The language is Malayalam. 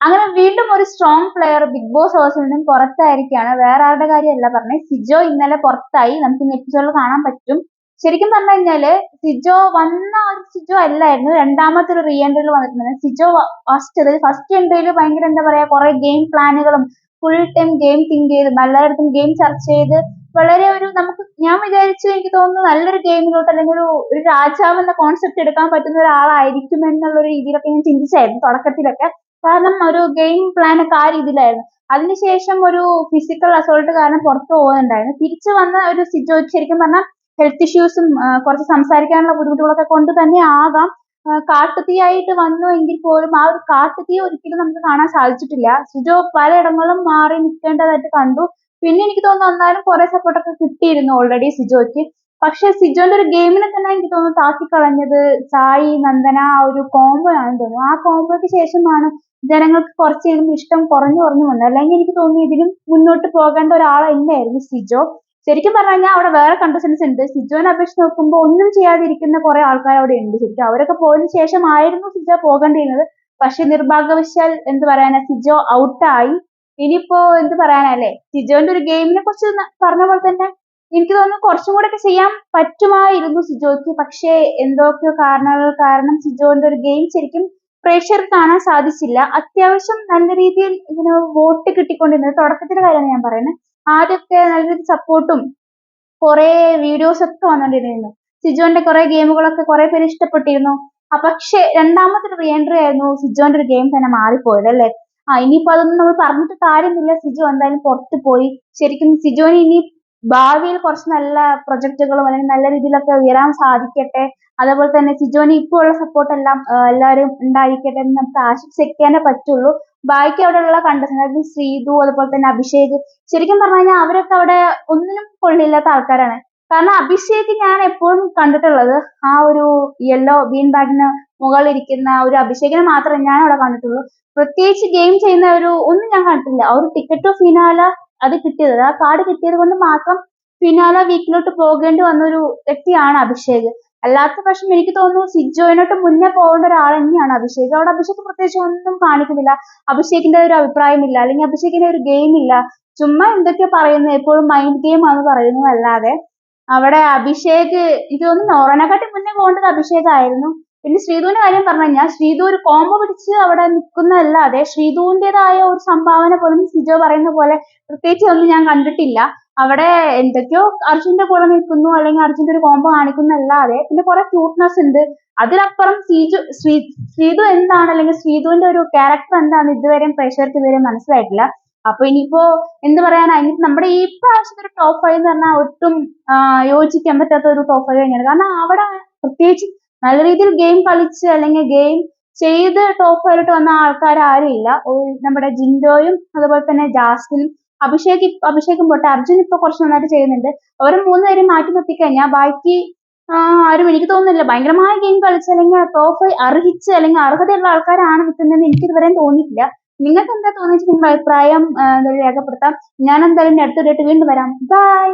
അങ്ങനെ വീണ്ടും ഒരു സ്ട്രോങ് പ്ലെയർ ബിഗ് ബോസ് ഹൗസിൽ നിന്നും പുറത്തായിരിക്കുകയാണ്. വേറെ ആരുടെ കാര്യമല്ല പറഞ്ഞത് സിജോ ഇന്നലെ പുറത്തായി. നമുക്ക് ഇന്ന് എപ്പിസോഡിൽ കാണാൻ പറ്റും. ശരിക്കും പറഞ്ഞു കഴിഞ്ഞാൽ സിജോ വന്ന ഒരു സിജോ അല്ലായിരുന്നു. രണ്ടാമത്തെ ഒരു റീ എൻട്രിയിൽ വന്നിട്ടുണ്ട് സിജോ ഫസ്റ്റ് ഫസ്റ്റ് എൻട്രിയിൽ ഭയങ്കര എന്താ പറയാ കുറെ ഗെയിം പ്ലാനുകളും ഫുൾ ടൈം ഗെയിം തിങ്ക് ചെയ്ത് എല്ലായിടത്തും ഗെയിം ചർച്ച ചെയ്ത് വളരെ ഒരു നമുക്ക് ഞാൻ വിചാരിച്ചു എനിക്ക് തോന്നുന്നു നല്ലൊരു ഗെയിമിലോട്ട് അല്ലെങ്കിൽ ഒരു ഒരു രാജാവ് എന്ന കോൺസെപ്റ്റ് എടുക്കാൻ പറ്റുന്ന ഒരാളായിരിക്കും എന്നുള്ള രീതിയിലൊക്കെ ഞാൻ ചിന്തിച്ചായിരുന്നു തുടക്കത്തിലൊക്കെ. കാരണം ഒരു ഗെയിം പ്ലാൻ ഒക്കെ ആ രീതിയിലായിരുന്നു. അതിനുശേഷം ഒരു ഫിസിക്കൽ അസോൾട്ട് കാരണം പുറത്തു പോകുന്നുണ്ടായിരുന്നു തിരിച്ചു വന്ന ഒരു സിറ്റുവേഷൻ ശരിക്കും പറഞ്ഞാൽ ഹെൽത്ത് ഇഷ്യൂസും കുറച്ച് സംസാരിക്കാനുള്ള ബുദ്ധിമുട്ടുകളൊക്കെ കൊണ്ട് തന്നെ ആകാം. കാട്ടുതീയായിട്ട് വന്നു എങ്കിൽ പോലും ആ ഒരു കാട്ടുതീ ഒരിക്കലും നമുക്ക് കാണാൻ സാധിച്ചിട്ടില്ല. സിജോ പലയിടങ്ങളും മാറി നിൽക്കേണ്ടതായിട്ട് കണ്ടു. പിന്നെ എനിക്ക് തോന്നുന്നു എന്നാലും കുറെ സപ്പോർട്ടൊക്കെ കിട്ടിയിരുന്നു ഓൾറെഡി സിജോയ്ക്ക്. പക്ഷെ സിജോന്റെ ഒരു ഗെയിമിനെ തന്നെ എനിക്ക് തോന്നുന്നു താക്കിക്കളഞ്ഞത് സായി നന്ദന ആ ഒരു കോംബോ ആണ് തോന്നുന്നു. ആ കോംബോയ്ക്ക് ശേഷമാണ് ജനങ്ങൾക്ക് കുറച്ചെങ്കിലും ഇഷ്ടം കുറഞ്ഞു കുറഞ്ഞു വന്നത്. അല്ലെങ്കിൽ എനിക്ക് തോന്നുന്നു ഇതിലും മുന്നോട്ട് പോകേണ്ട ഒരാൾ തന്നെയായിരുന്നു സിജോ. ശരിക്കും പറഞ്ഞു കഴിഞ്ഞാൽ അവിടെ വേറെ കണ്ടസ്റ്റൻസ് ഉണ്ട്. സിജോനെ അപേക്ഷിച്ച് നോക്കുമ്പോൾ ഒന്നും ചെയ്യാതിരിക്കുന്ന കുറെ ആൾക്കാർ അവിടെ ഉണ്ട് ശരിക്കും. അവരൊക്കെ പോയതിനു ശേഷമായിരുന്നു സിജോ പോകേണ്ടിയിരുന്നത്. പക്ഷെ നിർഭാഗ്യവശാൽ എന്ത് പറയാനാ സിജോ ഔട്ടായി ഇനിയിപ്പോ എന്ത് പറയാനല്ലേ സിജോന്റെ ഒരു ഗെയിമിനെ കുറിച്ച് പറഞ്ഞ പോലെ തന്നെ എനിക്ക് തോന്നുന്നു കുറച്ചും കൂടെ ഒക്കെ ചെയ്യാൻ പറ്റുമായിരുന്നു സിജോയ്ക്ക്. പക്ഷേ എന്തൊക്കെയോ കാരണങ്ങൾ കാരണം സിജോന്റെ ഒരു ഗെയിം ശരിക്കും പ്രേക്ഷകർക്ക് കാണാൻ സാധിച്ചില്ല. അത്യാവശ്യം നല്ല രീതിയിൽ ഇങ്ങനെ വോട്ട് കിട്ടിക്കൊണ്ടിരുന്നത്. തുടക്കത്തിലെ കാര്യമാണ് ഞാൻ പറയുന്നത്. ആദ്യമൊക്കെ നല്ല സപ്പോർട്ടും കുറെ വീഡിയോസ് ഒക്കെ വന്നുകൊണ്ടിരുന്നു സിജോന്റെ കുറെ ഗെയിമുകളൊക്കെ കുറെ പേര് ഇഷ്ടപ്പെട്ടിരുന്നു. ആ പക്ഷേ രണ്ടാമത്തെ ഒരു റീ ആയിരുന്നു സിജോന്റെ ഒരു ഗെയിം തന്നെ മാറിപ്പോയത് അല്ലേ? ആ ഇനിയിപ്പോ അതൊന്നും നമ്മൾ പറഞ്ഞിട്ട് കാര്യമില്ല. സിജു എന്തായാലും പുറത്തു പോയി. ശരിക്കും സിജോന് ഇനി ഭാവിയിൽ കുറച്ച് നല്ല പ്രൊജക്റ്റുകളും അല്ലെങ്കിൽ നല്ല രീതിയിലൊക്കെ ഉയരാൻ സാധിക്കട്ടെ. അതേപോലെ തന്നെ സിജോന് ഇപ്പോൾ ഉള്ള സപ്പോർട്ട് എല്ലാം എല്ലാവരും ഉണ്ടായിരിക്കട്ടെ എന്ന് നമുക്ക് ആശംസിക്കാനേ പറ്റുള്ളൂ. ബാക്കി അവിടെയുള്ള കണ്ടസ്റ്റന്റ് ശ്രീതു അതുപോലെ തന്നെ അഭിഷേക് ശരിക്കും പറഞ്ഞു കഴിഞ്ഞാൽ അവരൊക്കെ അവിടെ ഒന്നിനും കൊള്ളില്ലാത്ത ആൾക്കാരാണ്. കാരണം അഭിഷേക് ഞാൻ എപ്പോഴും കണ്ടിട്ടുള്ളത് ആ ഒരു യെല്ലോ ബീൻ ബാഗിന് മുകളിൽ ഇരിക്കുന്ന ഒരു അഭിഷേകിനെ മാത്രമേ ഞാൻ അവിടെ കണ്ടിട്ടുള്ളൂ. പ്രത്യേകിച്ച് ഗെയിം ചെയ്യുന്ന ഒരു ഒന്നും ഞാൻ കണ്ടിട്ടില്ല. ആ ഒരു ടിക്കറ്റ് ടു ഫിനാല അത് കിട്ടിയത്. ആ കാർഡ് കിട്ടിയത് കൊണ്ട് മാത്രം ഫിനാല വീക്കിലോട്ട് പോകേണ്ടി വന്ന ഒരു വ്യക്തിയാണ് അഭിഷേക്. അല്ലാത്ത പക്ഷം എനിക്ക് തോന്നുന്നു സിജോയിനോട്ട് മുന്നേ പോകേണ്ട ഒരാൾ തന്നെയാണ് അഭിഷേക്. അവിടെ അഭിഷേക് പ്രത്യേകിച്ച് ഒന്നും കാണിക്കുന്നില്ല. അഭിഷേകിന്റെ ഒരു അഭിപ്രായമില്ല അല്ലെങ്കിൽ അഭിഷേകിന്റെ ഒരു ഗെയിം ഇല്ല. ചുമ്മാ എന്തൊക്കെ പറയുന്നു. എപ്പോഴും മൈൻഡ് ഗെയിം ആണ് പറയുന്നു. അല്ലാതെ അവിടെ അഭിഷേക് ഇത് തോന്നുന്നു നോറനെക്കാട്ടി മുന്നേ പോകേണ്ടത് അഭിഷേക് ആയിരുന്നു പിന്നെ ശ്രീധുവിന്റെ കാര്യം പറഞ്ഞു കഴിഞ്ഞാൽ ശ്രീധു ഒരു കോംബോ പിടിച്ച് അവിടെ നിൽക്കുന്നതല്ലാതെ ശ്രീധുവിന്റേതായ ഒരു സംഭാവന പോലും സിജോ പറയുന്ന പോലെ പ്രത്യേകിച്ച് ഒന്നും ഞാൻ കണ്ടിട്ടില്ല. അവിടെ എന്തൊക്കെയോ അർജുന്റെ കൂടെ നിൽക്കുന്നു അല്ലെങ്കിൽ അർജുന്റെ ഒരു കോംബോ കാണിക്കുന്നതല്ലാതെ പിന്നെ കുറെ ക്യൂട്ട്നെസ് ഉണ്ട്. അതിനപ്പുറം ശ്രീജു ശ്രീ ശ്രീധു എന്താണ് അല്ലെങ്കിൽ ശ്രീധുവിന്റെ ഒരു ക്യാരക്ടർ എന്താണ് ഇതുവരെയും പ്രേക്ഷകർക്ക് ഇതുവരെയും മനസ്സിലായിട്ടില്ല. അപ്പൊ ഇനിയിപ്പോ എന്ത് പറയാനാ ഇനി നമ്മുടെ ഈ പ്രാവശ്യത്തെ ഒരു ടോപ്പ് ഫൈവ് എന്ന് പറഞ്ഞാൽ ഒട്ടും യോജിക്കാൻ പറ്റാത്ത ഒരു ടോപ്പ് ഫൈവ് തന്നെയാണ്. കാരണം അവിടെ പ്രത്യേകിച്ച് നല്ല രീതിയിൽ ഗെയിം കളിച്ച് അല്ലെങ്കിൽ ഗെയിം ചെയ്ത് ടോപ്പ് ഫൈവിലോട്ട് വന്ന ആൾക്കാർ ആരും ഇല്ല. നമ്മുടെ ജിൻഡോയും അതുപോലെ തന്നെ ജാസ്മിനും അഭിഷേക് അഭിഷേകും പോട്ടെ അർജുൻ ഇപ്പൊ കുറച്ച് നന്നായിട്ട് ചെയ്യുന്നുണ്ട്. അവർ മൂന്നുപേരും മാറ്റി നിർത്തി കഴിഞ്ഞാൽ ബാക്കി ആരും എനിക്ക് തോന്നുന്നില്ല. ഭയങ്കരമായ ഗെയിം കളിച്ച് അല്ലെങ്കിൽ ടോപ്പ് അർഹിച്ച് അല്ലെങ്കിൽ അർഹതയുള്ള ആൾക്കാരാണ് നിൽക്കുന്നതെന്ന് എനിക്ക് ഇതുവരെയും തോന്നിയിട്ടില്ല. നിങ്ങൾക്ക് എന്താ തോന്നിയിട്ട് നിങ്ങളുടെ അഭിപ്രായം രേഖപ്പെടുത്താം. ഞാൻ എന്തായാലും അടുത്ത വീണ്ടും വരാം. ബൈ